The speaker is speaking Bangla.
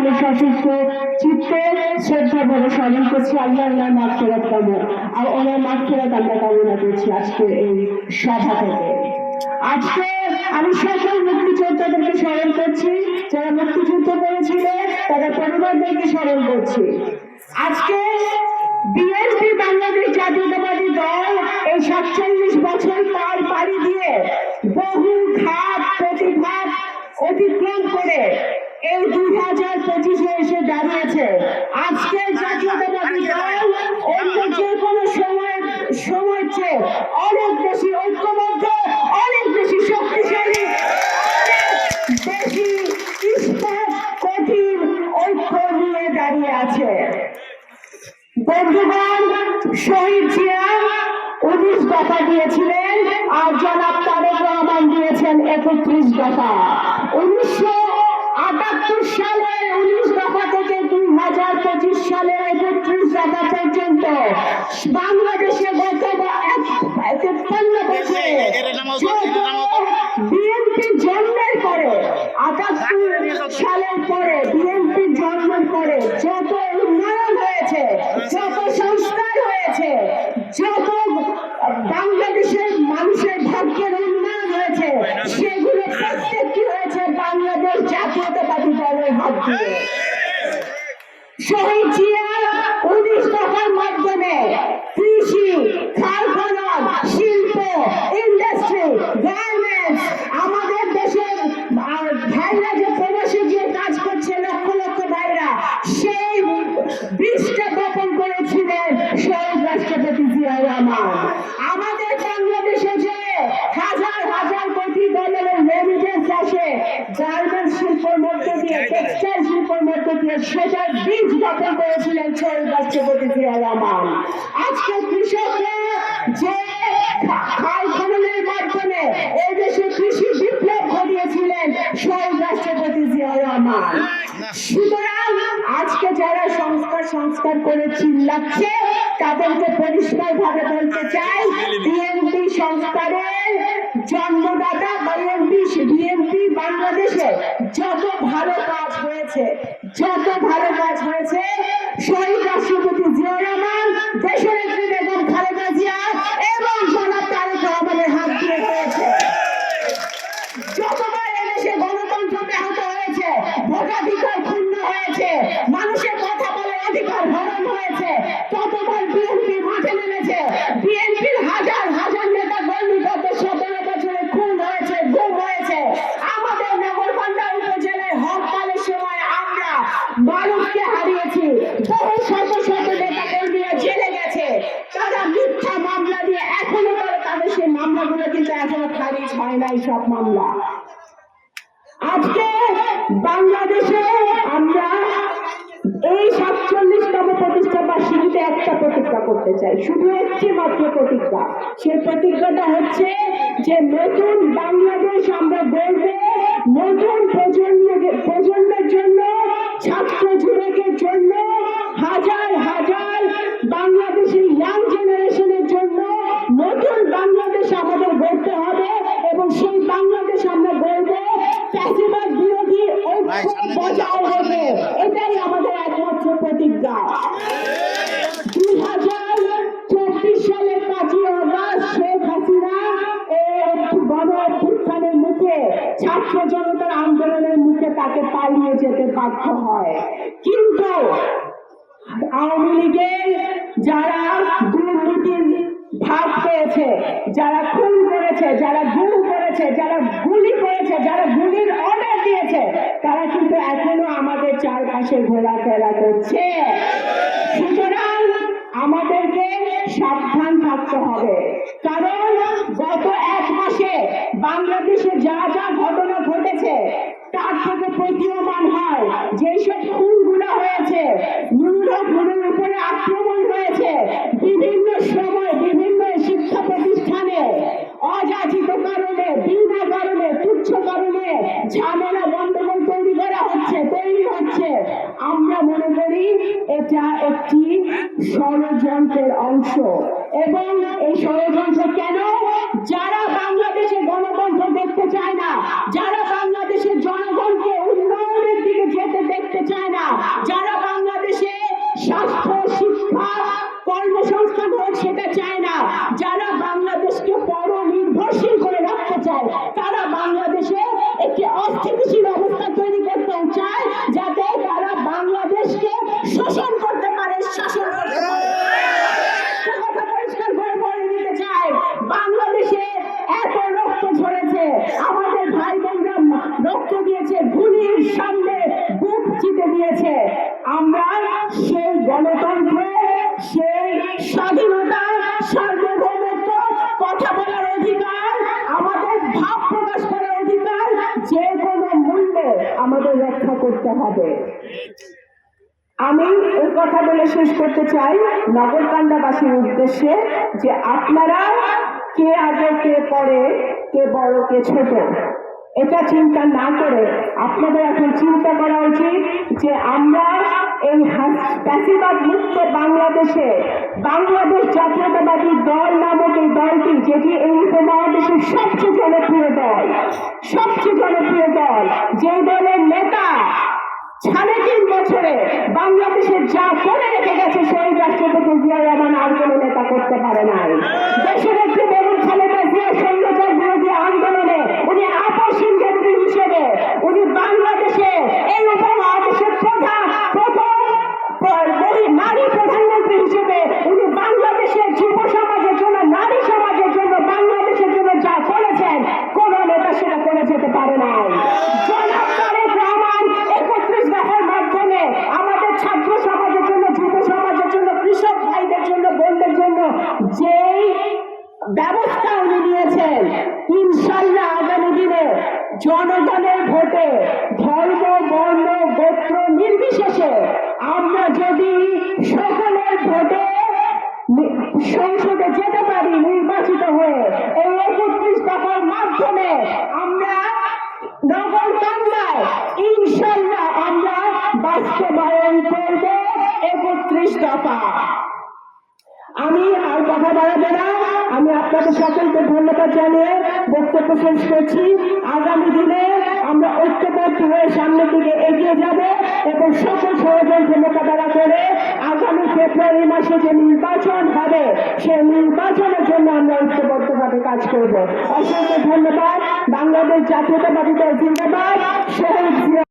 আমি সশস্ত্র চিত্তে শ্রদ্ধা স্মরণ করছি। আল্লাহ ওনার মাঠফেরত কামো আর ওনার মাঠফেরত আমরা কামনা করছি আজকে এই সভা থেকে। আজকে আমি সকল মুক্তিযোদ্ধাদেরকে স্মরণ করছি। যারা মুক্তিযুদ্ধ করেছিল তাদের পরিবারদেরকে স্মরণ করছি। আজকে বিএনপি বাংলাদেশ জাতীয়তাবাদী দল এই সাতচল্লিশ বছর পার পাড়ি দিয়ে বহু ঘাট প্রতিঘাত অতিক্রম করে এই দুই হাজার পঁচিশে এসে দাঁড়িয়েছে। আজকের জাতীয়তাবাদী দল অন্য যে কোনো সময় সময় চেয়ে অনেক বেশি ঐক্যবদ্ধ, অনেক বেশি শক্তিশালী উনিশ দফা দিয়েছিলেন আর জনাব তারেক রহমান দিয়েছেন একত্রিশ দফা। উনিশশো শহীদ জিয়া উনিশ দফার মাধ্যমে কৃষি খাল খনন শিল্প ইন্ডাস্ট্রি গার্মেন্টস আমাদের দেশের ভাইরা যে প্রবাসে গিয়ে কাজ করছে লক্ষ লক্ষ ভাইরা সেই বীজটা বপন করেছিলেন শহীদ রাষ্ট্রপতি জিয়া রহমান। আমাদের বাংলাদেশে যে হাজার হাজার কোটি ডলারের রেমিটেন্স আসে গার্মেন্টস শিল্পের মধ্যে দিয়ে টেক্সটাইল শিল্পের মধ্যে দিয়ে সেটার বপন করেছিলেন শহীদ রাষ্ট্রপতি জিয়া রহমান আজকে কৃষকরা যে খাল খননের মাধ্যমে এই দেশে কৃষি বিপ্লব ঘটিয়েছিলেন শহীদ রাষ্ট্রপতি রহমান সুতরাং আজকে যারা সংস্কার সংস্কার করে চিল্লাচ্ছে, তাদেরকে পরিষ্কার ভাবে বলতে চাই বিএনপি সংস্কারের জন্মদাতা বিএনপি বিএনপি বাংলাদেশে যত ভালো কাজ হয়েছে যত ভালো কাজ হয়েছে শহীদ রাষ্ট্রপতি জিয়া রহমান আজকে বাংলাদেশে আমরা এই সাতচল্লিশতম প্রতিষ্ঠা বার্ষিকীতে একটা প্রতিজ্ঞা করতে চাই। শুধু একটি মাত্র প্রতিজ্ঞা সেই প্রতিজ্ঞাটা হচ্ছে যে নতুন বাংলাদেশ আমরা বলবে নতুন হবে এটাই আমাদের একমাত্র প্রতিজ্ঞা। হাজার চব্বিশ অগস্ট শেখ হাসিনা মুখে ছাত্র জনতার আন্দোলনের মুখে তাকে পালিয়ে যেতে বাধ্য হয়। কিন্তু আওয়ামী লীগের যারা পেয়েছে যারা খুন করেছে, যারা করেছে করেছে, যারা গুলি করেছে, যারা গুলির অর্ডার দিয়েছে, তারা কিন্তু এখনও আমাদের চারপাশে ঘোরাফেরা করছে। সুতরাং আমাদেরকে সাবধান থাকতে হবে। কারণ গত এক মাসে বাংলাদেশে যা যা এবং এই ষড়যন্ত্র কেন? যারা বাংলাদেশে গণতন্ত্র দেখতে চায় না, যারা বাংলাদেশের জনগণকে উন্নয়নের দিকে যেতে দেখতে চায় না, যারা বাংলাদেশে স্বাস্থ্য, শিক্ষা, কর্মসংস্থান হোক সেটা চায় না, যারা বাংলাদেশকে পরনির্ভরশীল করে রাখতে চায়, তারা বাংলাদেশে হবে। আমি এই কথা বলে শেষ করতে চাই নগরকান্দাবাসীর উদ্দেশ্যে যে আপনারা কে আগে কে পরে, কে বড়, কে ছোট, এটা চিন্তা না করে আপনাদের এখন চিন্তা করা উচিত যে আমরা এই প্যাসিবাদ মুক্ত বাংলাদেশে, বাংলাদেশ জাতীয়তাবাদী দল নামক এই দলটি, যেটি এই উপমহাদেশের সবচেয়ে জনপ্রিয় দল, সবচেয়ে জনপ্রিয় দল যে দলের বছরে বাংলাদেশে যা করে রেখে গেছে, সেই রাষ্ট্রপতি জিয়া রহমান আর কোনো নেতা করতে পারে নাই। ব্যবস্থা উনি নিয়েছেন। ইনশাল্লাহ আগামী দিনে জনগণের ভোটে ধর্ম, বর্ণ, গোত্র নির্বিশেষে আমরা যদি সকলের ভোটে আর কথা বাড়াবো না। আমি আপনাদের সকলকে ধন্যবাদ জানিয়ে বক্তব্য শেষ করছি। আগামী দিনে আমরা ঐক্যবদ্ধ হয়ে সামনের দিকে এগিয়ে যাব এবং সকল ষড়যন্ত্র মোকাবেলা করে আগামী ফেব্রুয়ারি মাসে যে নির্বাচন হবে, সেই নির্বাচনের জন্য আমরা ঐক্যবদ্ধভাবে কাজ করব। অসংখ্য ধন্যবাদ। বাংলাদেশ জাতীয়তাবাদী দল জিন্দাবাদ। শহীদ